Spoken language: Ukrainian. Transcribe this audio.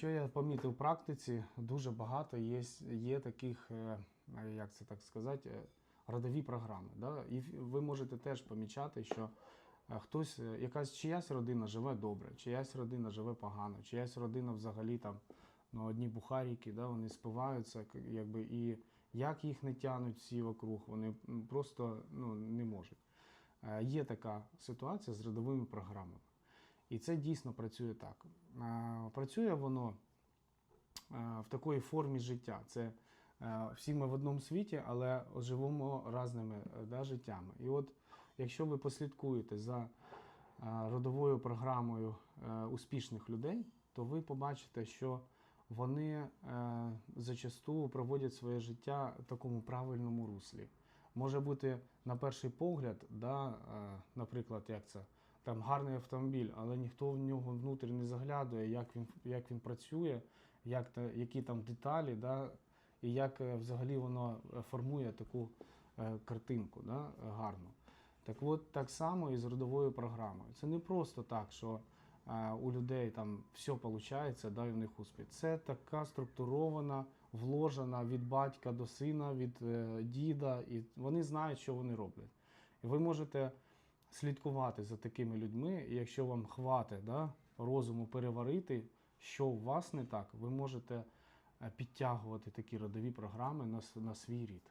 що я помітив в практиці, дуже багато є, є таких, е, як це так сказати, е, родові програми. Да? І ви можете теж помічати, що е, хтось, якась чиясь родина живе добре, чиясь родина живе погано, чиясь родина взагалі там ну, одні бухаріки, да, вони спиваються, якби, і як їх не тянуть всі вокруг, вони просто ну, не можуть. Є така ситуація з родовими програмами. І це дійсно працює так. Працює воно в такої формі життя. Це всі ми в одному світі, але живемо різними е, да, життями. І от якщо ви послідкуєте за родовою програмою е, успішних людей, то ви побачите, що вони е, зачасту проводять своє життя в такому правильному руслі. Може бути на перший погляд, да, наприклад, як це там гарний автомобіль, але ніхто в нього внутрі не заглядує, як він, як він працює, як які там деталі, да, і як е, взагалі воно е, формує таку е, картинку да, гарну. Так от так само і з родовою програмою. Це не просто так, що у людей там все виходить, да, і в них успіх. Це така структурована, вложена від батька до сина, від діда, і вони знають, що вони роблять. І ви можете слідкувати за такими людьми, і якщо вам хватить да, розуму переварити, що у вас не так, ви можете е, підтягувати такі родові програми на, на свій рід.